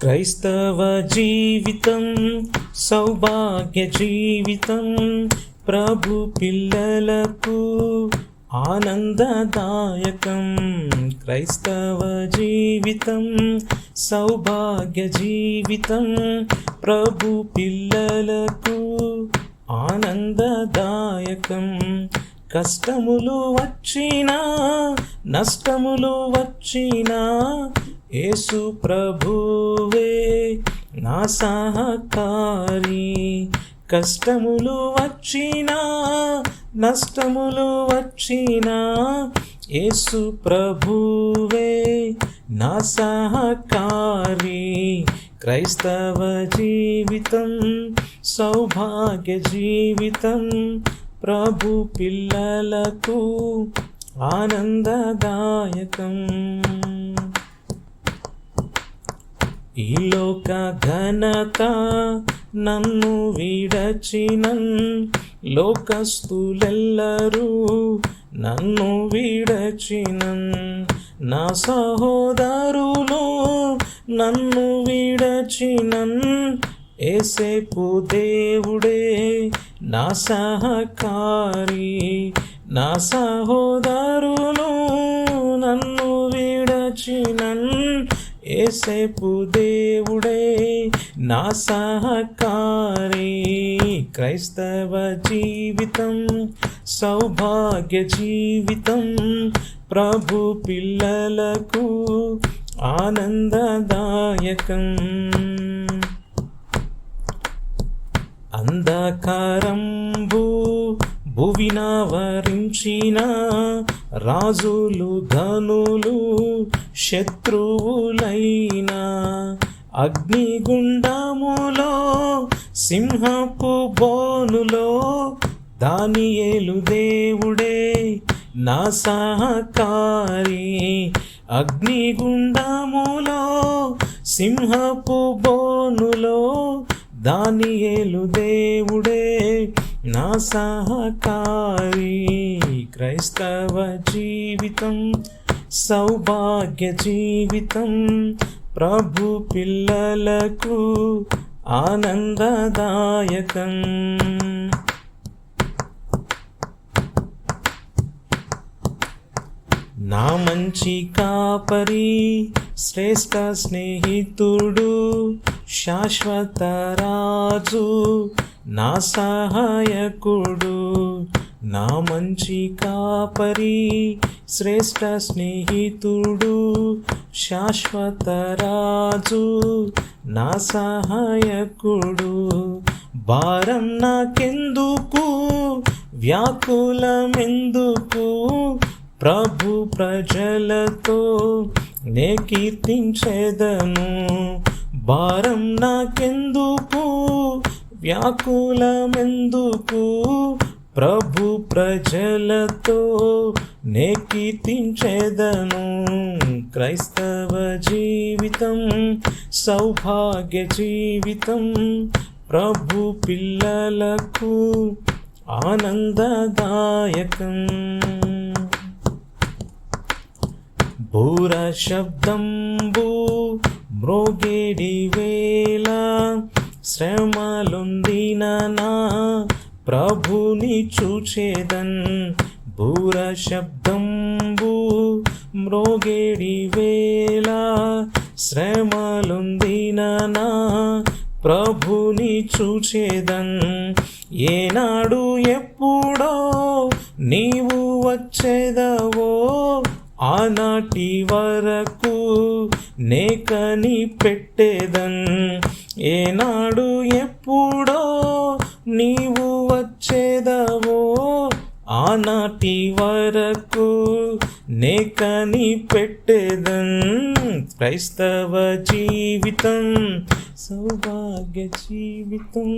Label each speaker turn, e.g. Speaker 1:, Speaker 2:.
Speaker 1: క్రైస్తవ జీవితం సౌభాగ్య జీవితం ప్రభు పిల్లలకు ఆనందదాయకం. క్రైస్తవ జీవితం సౌభాగ్య జీవితం ప్రభు పిల్లలకు ఆనందదాయకం. కష్టములు వచ్చినా నష్టములు వచ్చినా యేసు ప్రభువే నా సహకారి. కష్టములు వచ్చినా నష్టములు వచ్చినా యేసు ప్రభువే నా సహకారి. క్రైస్తవ జీవితం సౌభాగ్య జీవితం ప్రభు పిల్లలకు ఆనందదాయకం. ఈ లోక ఘనత నన్ను విడచిన. లోకస్తులెల్లరూ నన్ను విడచిన. నా సహోదరులు నన్ను విడచిన. ఏసేపు దేవుడే నా సహకారి నా సహోదరు ఏసేపు దేవుడే నా సహకారి క్రైస్తవ జీవితం సౌభాగ్య జీవితం ప్రభు పిల్లలకు ఆనందదాయకం. అంధకారంబు భువినావరించిన రాజులు ధనులు శత్రువులై అగ్నిగుండములో సింహపు బోనులో దానియేలు దేవుడే నా సహకారి. అగ్నిగుండములో సింహపు బోనులో దానియేలు దేవుడే నా సహకారి. క్రైస్తవ జీవితం సౌభాగ్య జీవితం ప్రభు పిల్లలకు ఆనందదాయకం. నా మంచి కాపరి శ్రేష్ఠ స్నేహితుడు శాశ్వత రాజు నా సహాయకుడు. నా మంచి కాపరి శ్రేష్ట స్నేహితుడు శాశ్వత రాజు నా సహాయకుడు. భారం నాకెందుకు? వ్యాకులమెందుకు? ప్రభు ప్రజలతో నే కీర్తించేదను. భారం నాకెందుకు? వ్యాకులమెందుకు? ప్రభు ప్రజలతో నే క్రైస్తవ జీవితం సౌభాగ్య జీవితం ప్రభు పిల్లలకు ఆనందదాయకం. భూర శబ్దంబు మ్రోగేడి వేళ శ్రమలుందిన నా ప్రభుని చూచేదన్ భూర శబ్దంబు మ్రోగేడి వేళ శ్రమలుందిన నా ప్రభుని చూచేదన్. ఏనాడు ఎప్పుడో నీవు వచ్చేదవో ఆనాటి వరకు నేకని పెట్టేదన్. ఏనాడు ఎప్పుడో ఆనాటి వరకు నే పెట్టేదన్ క్రైస్తవ జీవితం సౌభాగ్య జీవితం.